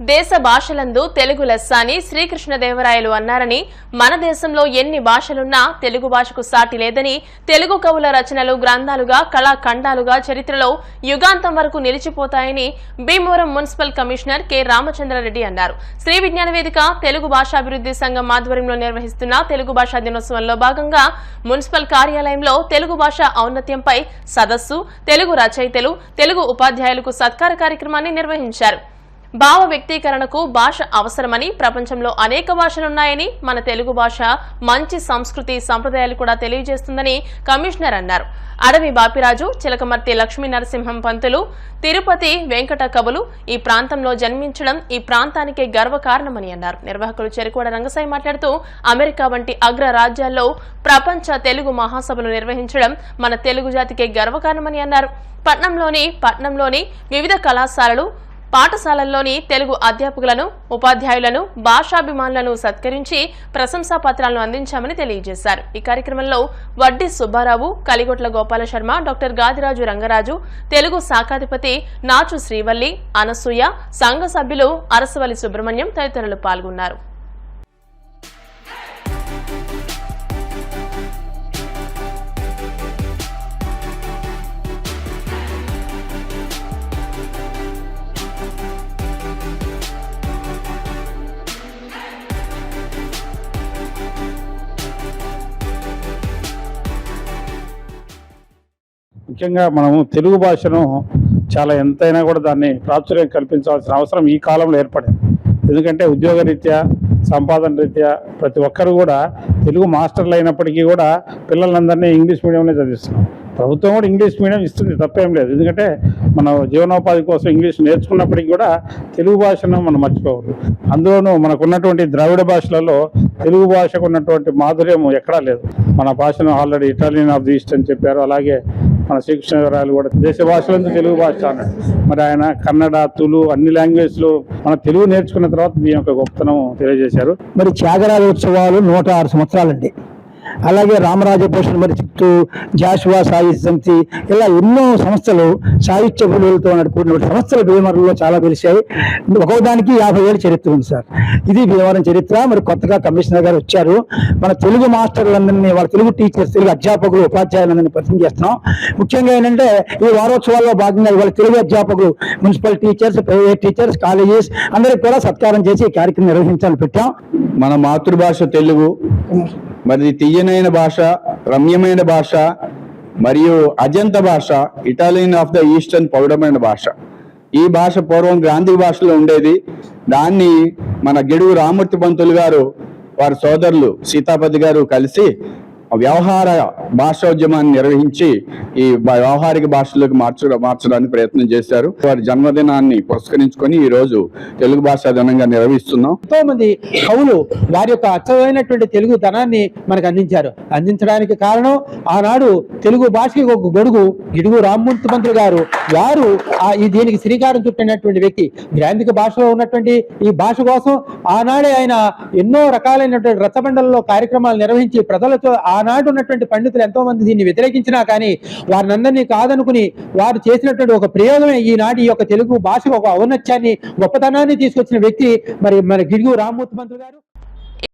దేశ భాషలందు తెలుగు లెస్సాని శ్రీకృష్ణదేవరాయలు అన్నారని మన దేశంలో ఎన్ని భాషలున్నా తెలుగు భాషకు సాటి లేదని తెలుగు కవుల రచనలు గ్రంథాలుగా కళాఖండాలుగా చరిత్రలో యుగాంతం వరకు నిలిచిపోతాయని Bhimavaram municipal commissioner K. Ramachandra Reddy అన్నారు. శ్రీ విజ్ఞాన వేదిక తెలుగు భాషాభివృద్ధి సంఘం ఆధ్వర్యంలో నిర్వహిస్తున్న తెలుగు భాషా దినోత్సవంలో భాగంగా మున్సిపల్ కార్యాలయంలో తెలుగు భాష ఔన్నత్యంపై సదస్సు తెలుగు రచయితలు తెలుగు ఉపాధ్యాయులకు సత్కార కార్యక్రమాన్ని నిర్వహించారు. భావ వ్యక్తీకరణకు భాష అవసరమని ప్రపంచంలో అనేక భాషలున్నాయని మన తెలుగు భాష మంచి సంస్కృతి సంప్రదాయాలు కూడా తెలియజేస్తుందని కమిషనర్ అన్నారు. అడవి బాపిరాజు చిలకమర్తి లక్ష్మీ నరసింహం పంతులు తిరుపతి వెంకట కవులు ఈ ప్రాంతంలో జన్మించడం ఈ ప్రాంతానికే గర్వకారణమని అన్నారు. నిర్వాహకులు చెరుకోడ రంగసాయి మాట్లాడుతూ అమెరికా వంటి అగ్ర రాజ్యాల్లో ప్రపంచ తెలుగు మహాసభలు నిర్వహించడం మన తెలుగు జాతికే గర్వకారణమని అన్నారు. పట్నంలోని పట్నంలోని వివిధ కళాశాలలు పాఠశాలల్లోని తెలుగు అధ్యాపకులను ఉపాధ్యాయులను భాషాభిమానులను సత్కరించి ప్రశంసా పత్రాలను అందించామని తెలియజేశారు. ఈ కార్యక్రమంలో వడ్డీ సుబ్బారావు కలిగొట్ల గోపాల శర్మ డాక్టర్ గాదిరాజు రంగరాజు తెలుగు శాఖాధిపతి నాచు శ్రీవల్లి అనసూయ సంఘ సభ్యులు అరసవల్లి సుబ్రహ్మణ్యం తదితరులు పాల్గొన్నారు. ముఖ్యంగా మనము తెలుగు భాషను చాలా ఎంతైనా కూడా దాన్ని ప్రాచుర్యం కల్పించాల్సిన అవసరం ఈ కాలంలో ఏర్పడింది. ఎందుకంటే ఉద్యోగ రీత్యా సంపాదన రీత్యా ప్రతి ఒక్కరు కూడా తెలుగు మాస్టర్లు అయినప్పటికీ కూడా పిల్లలందరినీ ఇంగ్లీష్ మీడియంలో చదివిస్తున్నాం ప్రభుత్వం కూడా ఇంగ్లీష్ మీడియం ఇస్తుంది తప్పేం లేదు. ఎందుకంటే మన జీవనోపాధి కోసం ఇంగ్లీష్ నేర్చుకున్నప్పటికీ కూడా తెలుగు భాషను మనం మర్చిపోకూడదు. అందులోనూ మనకున్నటువంటి ద్రావిడ భాషలలో తెలుగు భాషకు ఉన్నటువంటి మాధుర్యం ఎక్కడా లేదు. మన భాషను already Italian of the east అని చెప్పారు. అలాగే మన శ్రీకృష్ణదేవరాయలు కూడా దేశ భాషలందు తెలుగు భాష అన్నాడు. మరి ఆయన కన్నడ తులు అన్ని లాంగ్వేజ్లో మన తెలుగు నేర్చుకున్న తర్వాత దీని యొక్క గొప్పతనం తెలియజేశారు. మరి త్యాగరాజ ఉత్సవాలు నూట ఆరు సంవత్సరాలండి. అలాగే రామరాజభూషణ్ మరి చెప్తూ జాషువా సాహిత్య సమితి ఇలా ఎన్నో సంస్థలు సాహిత్య విలువలతో నడుపుకున్న సంస్థలు భీమవరంలో చాలా వెలిశాయి ఒక్కోదానికి యాభై ఏళ్ళ చరిత్ర ఉంది సార్. ఇది భీమవరం చరిత్ర. మరి కొత్తగా కమిషనర్ గారు వచ్చారు. మన తెలుగు మాస్టర్లందరినీ వాళ్ళ తెలుగు టీచర్స్ తెలుగు అధ్యాపకులు ఉపాధ్యాయులందరినీ పరిచయం చేస్తున్నాం. ముఖ్యంగా ఏంటంటే ఈ వారోత్సవాల్లో భాగంగా ఇవాళ తెలుగు అధ్యాపకులు municipal teachers private teachers colleges అందరికి కూడా సత్కారం చేసి ఈ కార్యక్రమం నిర్వహించాలని పెట్టాం. మన మాతృభాష తెలుగు. మరి తీయనైన భాష రమ్యమైన భాష మరియు అజంత భాష ఇటాలియన్ ఆఫ్ ద ఈస్టర్న్ పౌడమైన భాష. ఈ భాష పూర్వం గ్రాంధిక భాషలో ఉండేది. దాన్ని మన గిడుగు రామూర్తి పంతులు గారు వారి సోదరులు సీతాపతి గారు కలిసి వ్యవహార భాషోద్యమాన్ని నిర్వహించి ఈ వ్యవహారిక భాషలోకి మార్చ మార్చడానికి ప్రయత్నం చేశారు. వారి జన్మదినాన్ని పురస్కరించుకొని ఈ రోజు తెలుగు భాషా దినంగా నిర్వహిస్తున్నాం. ఎంతో మంది కవులు వారి యొక్క అచ్చమైనటువంటి తెలుగు ధనాన్ని మనకు అందించారు. అందించడానికి కారణం ఆనాడు తెలుగు భాషకి ఒక గొడుగు గిడుగు రామ్మూర్తి మంత్రి గారు. వారు ఈ దీనికి శ్రీకారం చుట్టినటువంటి వ్యక్తి. గ్రాంధిక భాషలో ఉన్నటువంటి ఈ భాష కోసం ఆనాడే ఆయన ఎన్నో రకాలైనటువంటి రచ్చబండలలో కార్యక్రమాలు నిర్వహించి ప్రజలతో ఆనాడు ఉన్నటువంటి పండితులు ఎంతో మంది దీన్ని వ్యతిరేకించినా కానీ వారిని అందరినీ కాదనుకుని వారు చేసినటువంటి ఒక ప్రయోగమే ఈనాటి ఈ యొక్క తెలుగు భాషకు ఒక ఔన్నత్యాన్ని గొప్పతనాన్ని తీసుకొచ్చిన వ్యక్తి మరి మన గిడుగు రామ్మూర్తి మంత్రులు గారు.